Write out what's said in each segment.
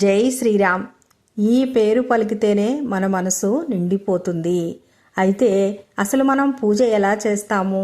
జై శ్రీరామ్. ఈ పేరు పలికితేనే మన మనసు నిండిపోతుంది. అయితే అసలు మనం పూజ ఎలా చేస్తాము?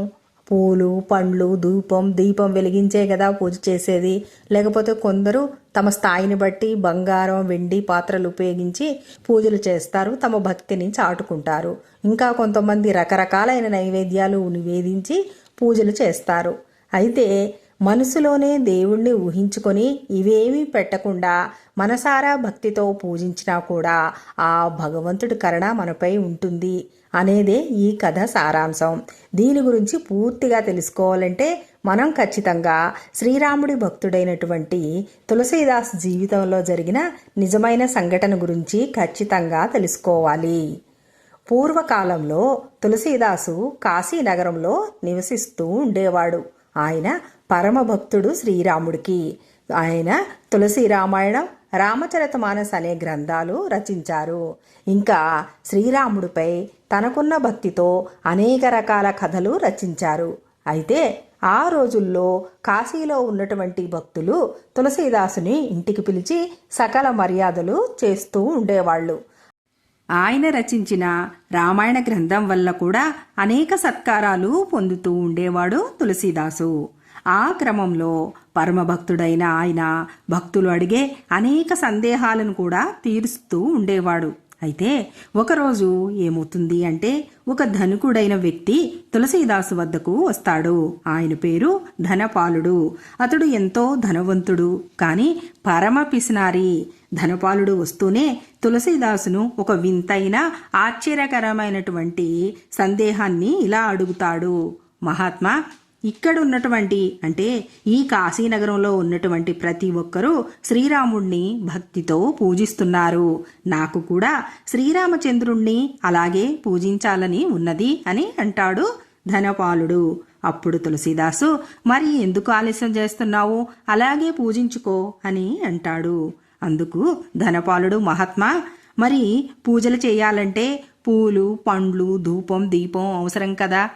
పూలు పండ్లు ధూపం దీపం వెలిగించే కదా పూజ చేసేది. లేకపోతే కొందరు తమ స్థాయిని బట్టి బంగారం వెండి పాత్రలు ఉపయోగించి పూజలు చేస్తారు. తమ భక్తిని చాటుకుంటారు. ఇంకా కొంతమంది రకరకాలైన నైవేద్యాలు నివేదించి పూజలు చేస్తారు. అయితే మనసులోనే దేవుణ్ణి ఊహించుకొని ఇవేమీ పెట్టకుండా మనసారా భక్తితో పూజించినా కూడా ఆ భగవంతుడి కరుణ మనపై ఉంటుంది అనేదే ఈ కథ సారాంశం. దీని గురించి పూర్తిగా తెలుసుకోవాలంటే మనం ఖచ్చితంగా శ్రీరాముడి భక్తుడైనటువంటి తులసీదాస్ జీవితంలో జరిగిన నిజమైన సంఘటన గురించి ఖచ్చితంగా తెలుసుకోవాలి. పూర్వకాలంలో తులసీదాసు కాశీనగరంలో నివసిస్తూ ఉండేవాడు. ఆయన పరమభక్తుడు శ్రీరాముడికి. ఆయన తులసి రామాయణం రామచరితమానస్ అనే గ్రంథాలు రచించారు. ఇంకా శ్రీరాముడిపై తనకున్న భక్తితో అనేక రకాల కథలు రచించారు. అయితే ఆ రోజుల్లో కాశీలో ఉన్నటువంటి భక్తులు తులసీదాసుని ఇంటికి పిలిచి సకల మర్యాదలు చేస్తూ ఉండేవాళ్ళు. ఆయన రచించిన రామాయణ గ్రంథం వల్ల కూడా అనేక సత్కారాలు పొందుతూ ఉండేవాడు తులసీదాసు. ఆ క్రమంలో పరమభక్తుడైన ఆయన భక్తులు అడిగే అనేక సందేహాలను కూడా తీరుస్తూ ఉండేవాడు. అయితే ఒకరోజు ఏమవుతుంది అంటే ఒక ధనుకుడైన వ్యక్తి తులసీదాసు వద్దకు వస్తాడు. ఆయన పేరు ధనపాలుడు. అతడు ఎంతో ధనవంతుడు. కాని పరమ పిసినారి ధనపాలుడు వస్తూనే తులసీదాసును ఒక వింతైన ఆశ్చర్యకరమైనటువంటి సందేహాన్ని ఇలా అడుగుతాడు. మహాత్మా ఇక్కడ ఉన్నటువంటి అంటే ఈ కాశీనగరంలో ఉన్నటువంటి ప్రతి ఒక్కరూ శ్రీరాముణ్ణి భక్తితో పూజిస్తున్నారు. నాకు కూడా శ్రీరామచంద్రుణ్ణి అలాగే పూజించాలని ఉన్నది అని అంటాడు ధనపాలుడు. అప్పుడు తులసీదాసు మరి ఎందుకు ఆలస్యం చేస్తున్నావు? అలాగే పూజించుకో అని అంటాడు. అందుకు ధనపాలుడు మహాత్మా మరి పూజలు చేయాలంటే పూలు పండ్లు ధూపం దీపం అవసరం కదా.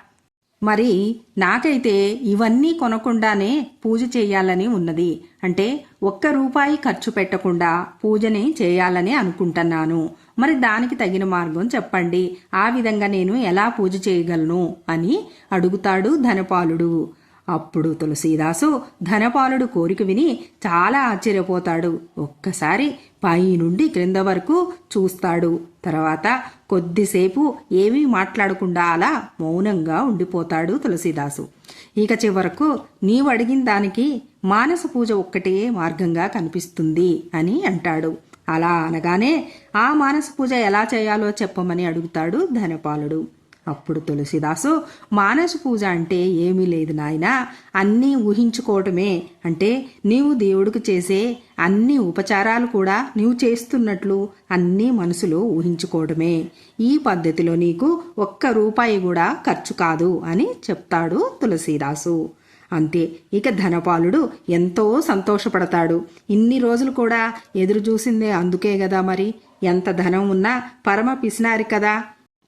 మరి నాకైతే ఇవన్నీ కొనకుండానే పూజ చేయాలని ఉన్నది. అంటే ఒక్క రూపాయి ఖర్చు పెట్టకుండా పూజని చేయాలని అనుకుంటున్నాను. మరి దానికి తగిన మార్గం చెప్పండి. ఆ విధంగా నేను ఎలా పూజ చేయగలను అని అడుగుతాడు ధనపాలుడు. అప్పుడు తులసీదాసు ధనపాలుడు కోరిక విని చాలా ఆశ్చర్యపోతాడు. ఒక్కసారి పై నుండి క్రింద వరకు చూస్తాడు. తర్వాత కొద్దిసేపు ఏమీ మాట్లాడకుండా అలా మౌనంగా ఉండిపోతాడు తులసీదాసు. ఇక చివరకు నీవు అడిగిన దానికి మానస పూజ ఒక్కటే మార్గంగా కనిపిస్తుంది అని అంటాడు. అలా అనగానే ఆ మానస పూజ ఎలా చేయాలో చెప్పమని అడుగుతాడు ధనపాలుడు. అప్పుడు తులసిదాసు మానస పూజ అంటే ఏమీ లేదు నాయన అన్నీ ఊహించుకోవటమే. అంటే నీవు దేవుడికి చేసే అన్ని ఉపచారాలు కూడా నీవు చేస్తున్నట్లు అన్నీ మనసులో ఊహించుకోవడమే ఈ పద్ధతిలో నీకు ఒక్క రూపాయి కూడా ఖర్చు కాదు అని చెప్తాడు తులసీదాసు. అంతే ఇక ధనపాలుడు ఎంతో సంతోషపడతాడు. ఇన్ని రోజులు కూడా ఎదురు చూసిందే అందుకే కదా మరి. ఎంత ధనం ఉన్నా పరమ పిసినారి కదా.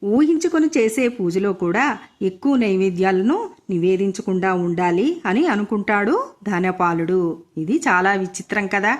ఊహించుకొని చేసే పూజలో కూడా ఎక్కువ నైవేద్యాలను నివేదించకుండా ఉండాలి అని అనుకుంటాడు ధనపాలుడు. ఇది చాలా విచిత్రం కదా.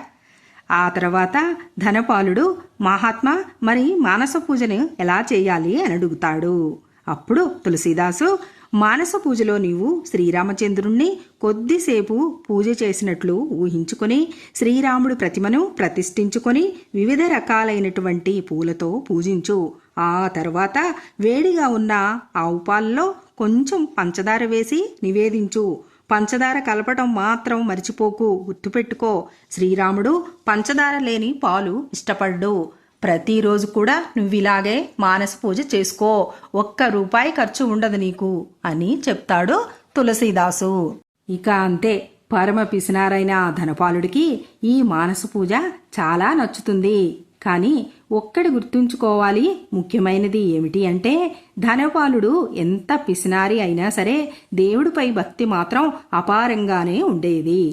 ఆ తర్వాత ధనపాలుడు మహాత్మ మరి మానస పూజను ఎలా చేయాలి అని అడుగుతాడు. అప్పుడు తులసీదాసు మానస పూజలో నీవు శ్రీరామచంద్రుణ్ణి కొద్దిసేపు పూజ చేసినట్లు ఊహించుకొని శ్రీరాముడు ప్రతిమను ప్రతిష్ఠించుకొని వివిధ రకాలైనటువంటి పూలతో పూజించు. ఆ తర్వాత వేడిగా ఉన్న ఆవు పాలలో కొంచెం పంచదార వేసి నివేదించు. పంచదార కలపటం మాత్రం మర్చిపోకు. గుర్తుపెట్టుకో. శ్రీరాముడు పంచదార లేని పాలు ఇష్టపడ్డు. ప్రతిరోజు కూడా నువ్విలాగే మానస పూజ చేసుకో. ఒక్క రూపాయి ఖర్చు ఉండదు నీకు అని చెప్తాడు తులసీదాసు. ఇక అంతే. పరమ పిసినారైన ధనపాలుడికి ఈ మానస పూజ చాలా నచ్చుతుంది. కానీ ఒక్కడి గుర్తుంచుకోవాలి ముఖ్యమైనది ఏమిటి అంటే ధనపాలుడు ఎంత పిసినారి అయినా సరే దేవుడిపై భక్తి మాత్రం అపారంగానే ఉండేది.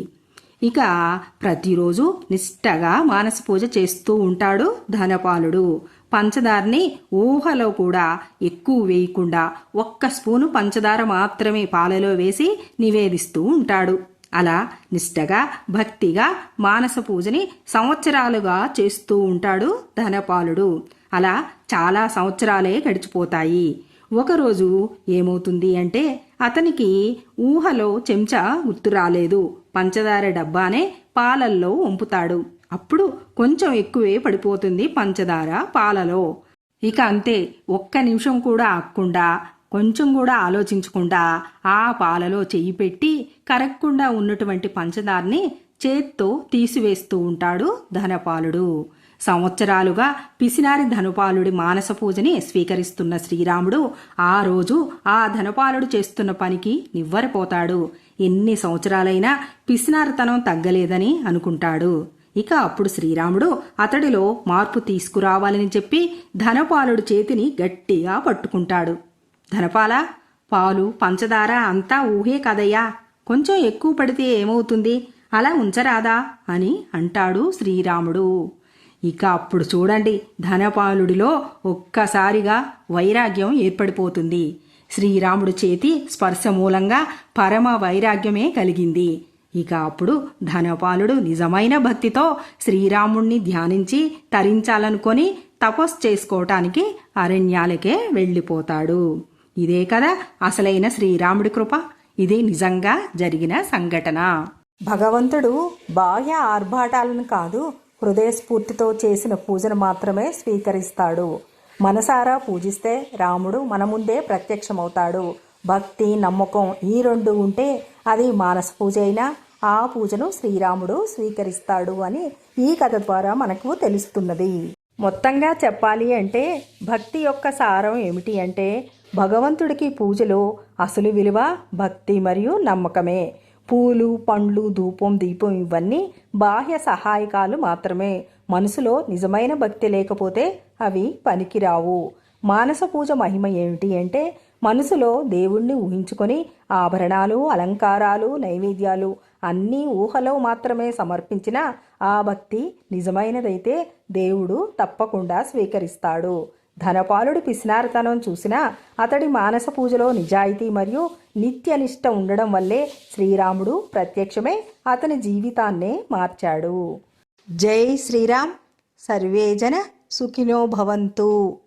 ఇక ప్రతిరోజు నిష్టగా మానస పూజ చేస్తూ ఉంటాడు ధనపాలుడు. పంచదారని ఊహలో కూడా ఎక్కువ వేయకుండా ఒక్క స్పూను పంచదార మాత్రమే పాలలో వేసి నివేదిస్తూ ఉంటాడు. అలా నిష్టగా భక్తిగా మానస పూజని సంవత్సరాలుగా చేస్తూ ఉంటాడు ధనపాలుడు. అలా చాలా సంవత్సరాలే గడిచిపోతాయి. ఒకరోజు ఏమవుతుంది అంటే అతనికి ఊహలో చెంచా గుర్తు రాలేదు. పంచదార డబ్బానే పాలల్లో వంపుతాడు. అప్పుడు కొంచెం ఎక్కువే పడిపోతుంది పంచదార పాలలో. ఇక అంతే ఒక్క నిమిషం కూడా ఆక్కుండా కొంచెం కూడా ఆలోచించకుండా ఆ పాలలో చెయ్యి పెట్టి కరగకుండా ఉన్నటువంటి పంచదారని చేత్తో తీసివేస్తూ ఉంటాడు ధనపాలుడు. సంవత్సరాలుగా పిసినారి ధనపాలుడి మానస పూజని స్వీకరిస్తున్న శ్రీరాముడు ఆ రోజు ఆ ధనపాలుడు చేస్తున్న పనికి నివ్వరపోతాడు. ఎన్ని సంవత్సరాలైనా పిసినారితనం తగ్గలేదని అనుకుంటాడు. ఇక అప్పుడు శ్రీరాముడు అతడిలో మార్పు తీసుకురావాలని చెప్పి ధనపాలుడు చేతిని గట్టిగా పట్టుకుంటాడు. ధనపాల పాలు పంచదార అంతా ఊహే కదయ్యా. కొంచెం ఎక్కువ పడితే ఏమవుతుంది? అలా ఉంచరాదా? అని అంటాడు శ్రీరాముడు. ఇక అప్పుడు చూడండి ధనపాలుడిలో ఒక్కసారిగా వైరాగ్యం ఏర్పడిపోతుంది. శ్రీరాముడు చేతి స్పర్శ మూలంగా పరమ వైరాగ్యమే కలిగింది. ఇక అప్పుడు ధనపాలుడు నిజమైన భక్తితో శ్రీరాముణ్ణి ధ్యానించి తరించాలనుకొని తపస్సు చేసుకోవటానికి అరణ్యాలకే వెళ్ళిపోతాడు. ఇదే కదా అసలైన శ్రీరాముడి కృప. ఇది నిజంగా జరిగిన సంఘటన. భగవంతుడు బాహ్య ఆర్భాటాలను కాదు హృదయస్ఫూర్తితో చేసిన పూజను మాత్రమే స్వీకరిస్తాడు. మనసారా పూజిస్తే రాముడు మన ముందే ప్రత్యక్షమవుతాడు. భక్తి నమ్మకం ఈ రెండు ఉంటే అది మానస పూజ అయినా ఆ పూజను శ్రీరాముడు స్వీకరిస్తాడు అని ఈ కథ ద్వారా మనకు తెలుస్తున్నది. మొత్తంగా చెప్పాలి అంటే భక్తి యొక్క సారం ఏమిటి అంటే భగవంతుడికి పూజలో అసలు విలువ భక్తి మరియు నమ్మకమే. పూలు పండ్లు ధూపం దీపం ఇవన్నీ బాహ్య సహాయకాలు మాత్రమే. మనసులో నిజమైన భక్తి లేకపోతే అవి పనికిరావు. మానస పూజ మహిమ ఏమిటి అంటే మనసులో దేవుణ్ణి ఊహించుకొని ఆభరణాలు అలంకారాలు నైవేద్యాలు అన్నీ ఊహలో మాత్రమే సమర్పించిన ఆ భక్తి నిజమైనదైతే దేవుడు తప్పకుండా స్వీకరిస్తాడు. ధనపాలుడి పిసినారతనం చూసినా అతడి మానస పూజలో నిజాయితీ మరియు నిత్యనిష్ట ఉండడం వల్లే శ్రీరాముడు ప్రత్యక్షమే అతని జీవితాన్నే మార్చాడు. జై శ్రీరామ్. సర్వేజన సుఖినో భవంతు.